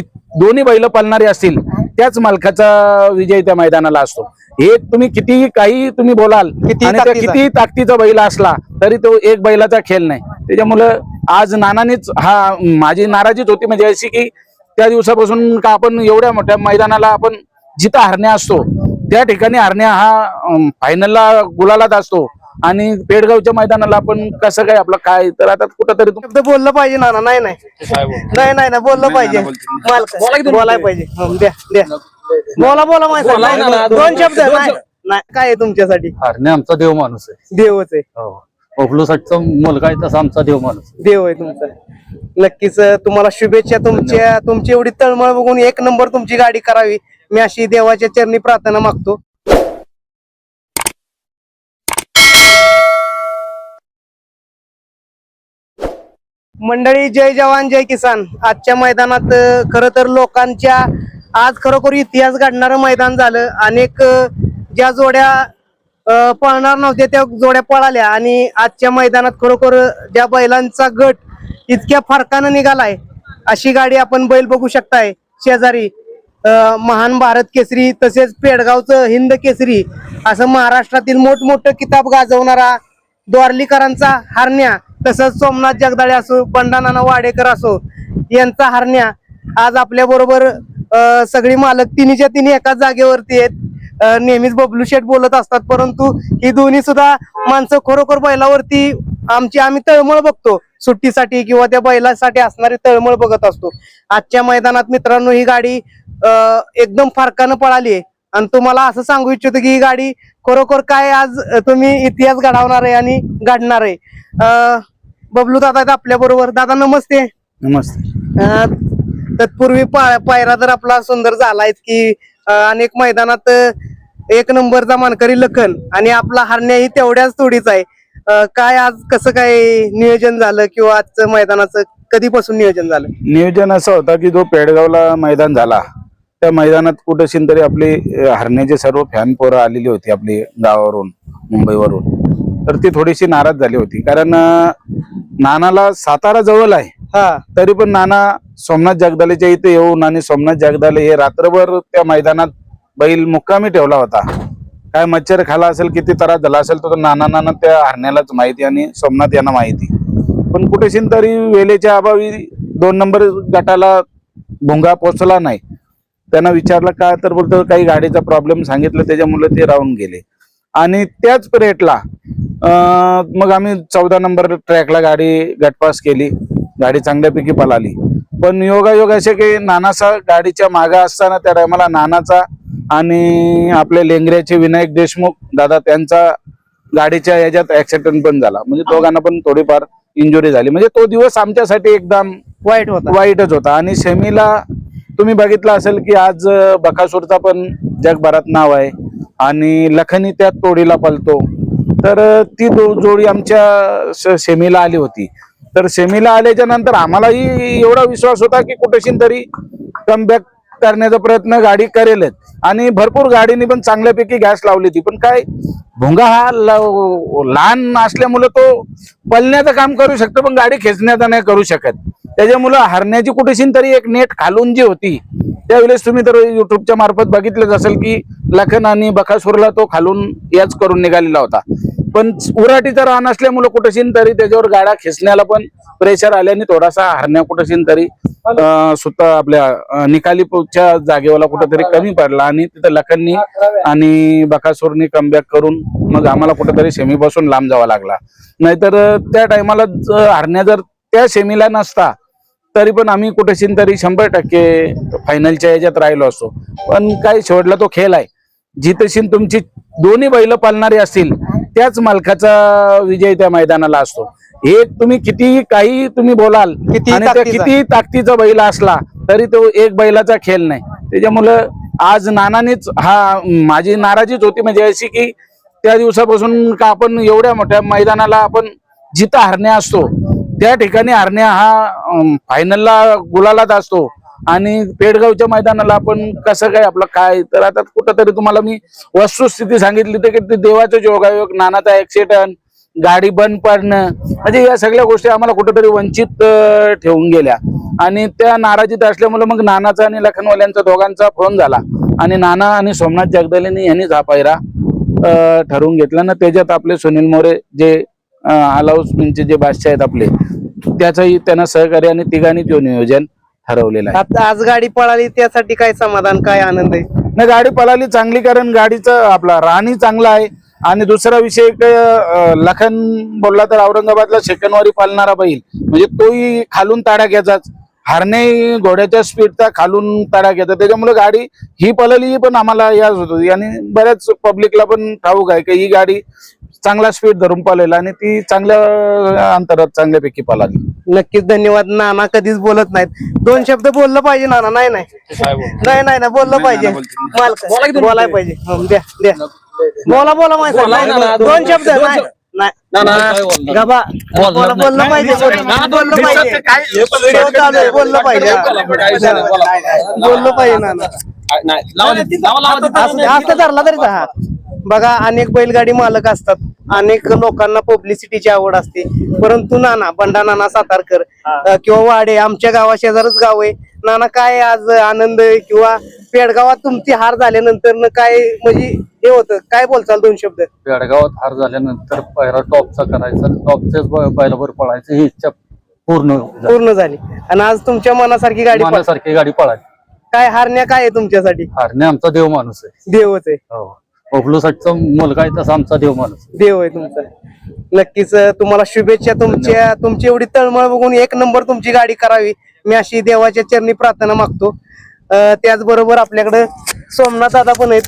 दोन्ही बैल पालणारे असतील त्याच मालकाचा विजय त्या मैदानाला असतो. हे तुम्ही किती काही तुम्ही बोलाल कितीही आणि त्या ताकदीचा. बैल असला तरी तो एक बैलाचा खेळ नाही. त्याच्यामुळं आज नानानेच हा माझी नाराजीच होती म्हणजे अशी की त्या दिवसापासून का आपण एवढ्या मोठ्या मैदानाला आपण जिथं हरण्या असतो. त्या ठिकाणी हरण्या हा फायनलला गुलालात असतो. आणि पेडगावच्या मैदानाला आपण कसं काय आपलं काय? तर आता कुठंतरी बोललं पाहिजे ना नाही नाही. नाही नाही नाही बोललं पाहिजे. मालक बोलायला पाहिजे. हं, द्या द्या. बोला बोला माहिती नाही, दोन- शब्द दोन नाही नाही, काय आहे तुमच्यासाठी? हरणे आमचा देव माणूस आहे. देवच आहे. ओपलोसाठचा मुलगा आहे तसा आमचा देव माणूस. देव आहे तुमचा. नक्कीच अं, तुम्हाला शुभेच्छा तुमच्या तुमची एवढी तळमळ बघून एक नंबर तुमची गाडी करावी. मी अशी देवाच्या चरणी प्रार्थना मागतो. मंडळी जय जवान जय किसान. आजच्या मैदानात खर तर लोकांच्या आज खरोखर इतिहास घडणारं मैदान झालं. अनेक ज्या जोड्या पळणार नव्हत्या त्या जोड्या पळाल्या. आणि आजच्या मैदानात खरोखर ज्या बैलांचा गट इतक्या फरकानं निघालाय अशी गाडी आपण बैल बघू शकताय. शेजारी महान भारत केसरी तसेच पेडगावचं हिंद केसरी असं महाराष्ट्रातील मोठमोठं किताब गाजवणारा द्वारलीकरांचा हरण्या तसंच सोमनाथ जगदाळे असो बंडानाना वाडेकर असो यांचा हरण्या आज आपल्या बरोबर सगळी मालक तिन्हीच्या तिन्ही एकाच जागेवरती आहेत. नेहमीच बबलू शेठ बोलत असतात परंतु ही दोन्ही सुद्धा माणसं खरोखर बैलावरती आमची आम्ही तळमळ बघतो. सुट्टीसाठी किंवा त्या बैलासाठी असणारी तळमळ बघत असतो. आजच्या मैदानात मित्रांनो ही गाडी एकदम फारकानं पळाली आहे आणि तुम्हाला असं सांगू इच्छितो की ही गाडी खरोखर काय आज तुम्ही इतिहास घडवणार आहे आणि घडणार आहे. बबलू दादा आहेत आपल्या बरोबर. दादा नमस्ते. नमस्ते. अं, तत्पूर्वी पा- पायरा तर आपला सुंदर झालाय की अं, अनेक मैदानात अं, एक नंबरचा मानकरी लखन आणि आपला हरण्या ही तेवढ्याच थोडीच आहे. अं, काय आज कसं काय नियोजन झालं किंवा आजचं मैदानाचं कधीपासून नियोजन झालं? नियोजन असं होतं की जो पेडगावला मैदान झाला त्या मैदानात कुठं तरी आपली अं, हरण्याचे सर्व फॅन पोरं आलेली होती आपली गावावरून मुंबईवरून. तर ती थोडीशी नाराज झाली होती. कारण अं, नानाला सातारा जवळ आहे. हा. तरी पण नाना सोमनाथ जगदालेच्या इथे येऊन आणि सोमनाथ जगदाले हे रात्रभर त्या मैदानात बैल मुक्कामी ठेवला होता. काय मच्छर खाला असेल किती त्रास झाला असेल तर नाना नाना त्या हरण्यालाच माहिती आणि सोमनाथ यांना माहिती. पण कुठेशी तरी वेळेच्या अभावी दोन नंबर गटाला भोंगा पोचला नाही. त्यांना विचारलं काय तर बोलतो काही गाडीचा प्रॉब्लेम सांगितलं त्याच्यामुळे ते राहून गेले. आणि त्याच पिरियडला मग आम्ही चौदा नंबर ट्रॅकला गाडी गटपास केली. गाडी चांगल्यापैकी पळाली. पण योगायोग असे की नानाचा गाडीच्या मागा असताना त्या टायमाला नानाचा आणि आपले लेंगऱ्याचे विनायक देशमुख दादा त्यांचा गाडीच्या याच्यात ऍक्सिडेंट पण झाला. म्हणजे दोघांना पण थोडीफार इंजुरी झाली. म्हणजे तो दिवस आमच्यासाठी एकदम वाईट होता. वाईटच होता. आणि सेमीला तुम्ही बघितलं असेल की आज बकासूरचा पण जगभरात नाव आहे. आणि लखनी त्यात तोडीला पलतो तर ती दो- जोडी आमच्या सेमीला आली होती. तर सेमीला आल्याच्यानंतर आम्हालाही एवढा विश्वास होता की कुठेशी तरी कमबॅक करण्याचा प्रयत्न गाडी करेलच. आणि भरपूर गाडीने पण चांगल्यापैकी गॅस लावली ती पण काय भोंगा हा लहान असल्यामुळे तो पळण्याचं काम करू शकतो पण गाडी खेचण्याचा नाही करू शकत. त्याच्यामुळं हरण्याची कुठेशी तरी एक नेट खालून जी होती त्यावेळेस तुम्ही तर युट्यूबच्या मार्फत बघितलंच असेल की लखन आणि बकासूरला तो खालून याच करून निघालेला होता. पण उराटीचा रान असल्यामुळे कुठेशी तरी त्याच्यावर गाड्या खेचण्याला पण प्रेशर आल्याने थोडासा हरण्या कुठेशी तरी सुद्धा आपल्या निकालीच्या जागेवाला कुठेतरी कमी पडला आणि तिथं लखननी आणि बकासूरनी कमबॅक करून मग आम्हाला कुठेतरी सेमीपासून लांब जावा लागला. नाहीतर त्या टायमाला हरण्या जर त्या सेमीला नसता तरी पण आम्ही कुठेशी तरी शंभर टक्के फायनलच्या याच्यात राहिलो असतो. पण काय शेवटला तो खेळ आहे. जिथेशीन तुमची दोन्ही बैल पालणारी असतील त्याच मालकाचा विजय त्या मैदानाला असतो. हे तुम्ही किती काही तुम्ही बोलाल आणि. किती ताकदीचा. बैल असला तरी तो एक बैलाचा खेळ नाही. त्याच्यामुळं आज नानानेच हा माझी नाराजीच होती म्हणजे अशी की त्या दिवसापासून का आपण एवढ्या मोठ्या मैदानाला आपण जिथं हरण्या असतो. त्या ठिकाणी आरण्या हा फायनलला गुलालात असतो. आणि पेडगावच्या मैदानाला आपण कसं काय आपलं काय? तर आता कुठंतरी तुम्हाला मी वस्तुस्थिती सांगितली तर की देवाचा देवाचं योगायोग नानाचा ऍक्सिडेंट गाडी बंद पडणं म्हणजे या सगळ्या गोष्टी आम्हाला कुठंतरी वंचित ठेवून गेल्या. आणि त्या नाराजीत असल्यामुळे मग नानाचा आणि लखनवाल्यांचा दोघांचा फोन झाला. आणि नाना आणि सोमनाथ जगदलेनी यांनीच हा पायरा ठरवून घेतला. ना त्याच्यात आपले सुनील मोरे जे अलाउन्समेंटचे जे बादशाह आहेत आपले त्याचंही त्यांना सहकार्य आणि तिघांनी तो नियोजन ठरवलेलं आहे. आता आज गाडी पळाली त्यासाठी काय समाधान काय आनंद आहे? नाही गाडी पळाली चांगली कारण गाडीचं आपला राहणी चांगला आहे. आणि दुसरा विषय लखन बोलला तर औरंगाबादला सेकंडवारी पालणारा बैल. म्हणजे तोही खालून ताडा घ्यायचाच. हारणे घोड्याच्या स्पीडचा खालून ताडा घ्यायचा. त्याच्यामुळे गाडी ही पळाली पण आम्हाला याच होत होती. आणि बऱ्याच पब्लिकला पण ठाऊक आहे की ही गाडी चांगला स्पीड धरून पळेल आणि ती चांगल्या अंतरात चांगल्यापैकी पळाली. नक्कीच धन्यवाद. नाना कधीच बोलत नाहीत. दोन शब्द बोललं पाहिजे नाना. नाही नाही. नाही नाही नाही. बोललं पाहिजे. मालक. बोलायला पाहिजे. हं, द्या द्या. बोला बोला माहिती दोन शब्द नाही. नाही. गबा बोला बोललं पाहिजे. बोललं पाहिजे. show चालू आहे, बोललं पाहिजे. बोललं पाहिजे नाना. असं असं धरला तरी हा बघा अनेक बैलगाडी मालक असतात. अनेक लोकांना पब्लिसिटीची आवड असते. परंतु नाना बंडा नाना सातारकर किंवा वाडे आमच्या गावा शेजारच गाव आहे. नाना काय आज आनंद आहे किंवा पेडगावात तुमची हार झाल्यानंतर न काय म्हणजे हे होतं काय बोलचाल दोन शब्द? पेडगावात हार झाल्यानंतर पायरा टॉपचा करायचा बैलावर बैलावर पळायची ही इच्छा पूर्ण. पूर्ण झाली. आणि आज तुमच्या मनासारखी गाडी मानासारखी गाडी पळाली. काय हारण्या काय आहे तुमच्यासाठी? हारणे आमचा देव माणूस आहे. देवच आहे. बबलूसाठीचा मुलगा आहे तसा आमचा देव माणूस. देव आहे तुमचा. नक्कीच अं, तुम्हाला शुभेच्छा तुमच्या तुमची एवढी तळमळ बघून एक नंबर तुमची गाडी करावी. मी अशी देवाच्या चरणी प्रार्थना मागतो. अं, त्याचबरोबर आपल्याकडे सोमनाथ दादा पण आहेत.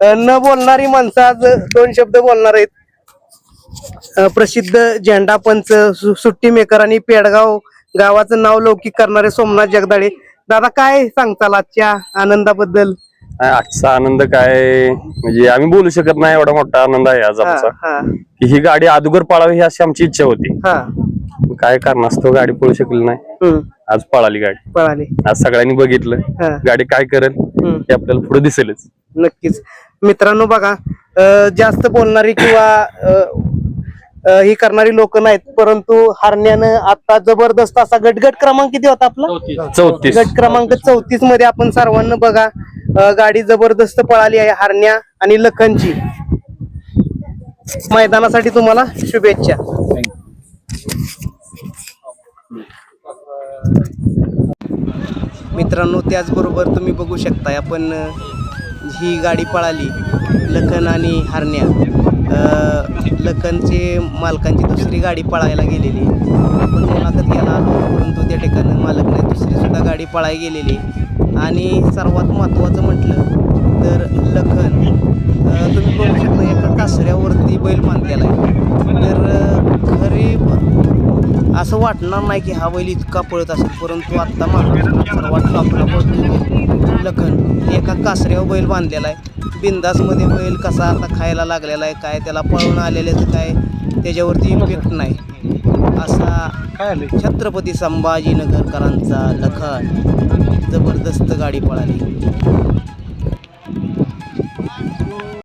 अं, न बोलणारी माणसं आज दोन शब्द बोलणार आहेत. अं, प्रसिद्ध झेंडा पंच सु- सुट्टी मेकर आणि पेडगाव गावाचं नाव लौकिक करणारे सोमनाथ जगदाळे. दादा काय सांगताल आजच्या आनंदाबद्दल? आजचा आनंद काय? म्हणजे आम्ही बोलू शकत नाही एवढा मोठा आनंद आहे आज आमचा. हा. की ही गाडी अगोदर पळावी ही अशी आमची इच्छा होती. हा. काय कारणास्तव गाडी पळू शकली नाही? हम्म. आज पळाली गाडी. पळाले. आज सगळ्यांनी बघितलं. हा. गाडी काय करेल हम्म. ते आपल्याला पुढे दिसेलच. नक्कीच. मित्रांनो बघा अं, जास्त बोलणारी किंवा अं, अं, ही करणारी लोक नाहीत परंतु हरण्यानं आता जबरदस्त असा गटगट क्रमांक किती होता आपला? चौतीस. गट क्रमांक चौतीसमध्ये आपण सर्वांना बघा गाडी जबरदस्त पळाली आहे हरण्या आणि लखनची. मैदानासाठी तुम्हाला शुभेच्छा. मित्रांनो त्याचबरोबर तुम्ही बघू शकताय आपण ही गाडी पळाली लखन आणि हरण्या. लखनचे मालकांची दुसरी गाडी पळायला गेलेली. आपण मुलाखत घ्यायला आलो परंतु त्या ठिकाणी मालकने दुसरीसुद्धा गाडी पळायला गेलेली. आणि सर्वात महत्त्वाचं म्हटलं तर लखन. तुम्ही बघू शकता एका कासऱ्यावरती बैल बांधलेला आहे. तर खरी असं वाटणार नाही की हा बैल इतका पळत असेल परंतु आत्ता महाराष्ट्रात सर्वात टॉपला पळतो लखन. एका कासऱ्यावर बैल बांधलेला आहे. बिंदासमध्ये बैल कसा आता खायला लागलेला आहे काय त्याला पळून आलेल्याचं काय त्याच्यावरती इफेक्ट नाही. असा छत्रपती संभाजीनगरकरांचा लखन. जबरदस्त गाडी पळाली.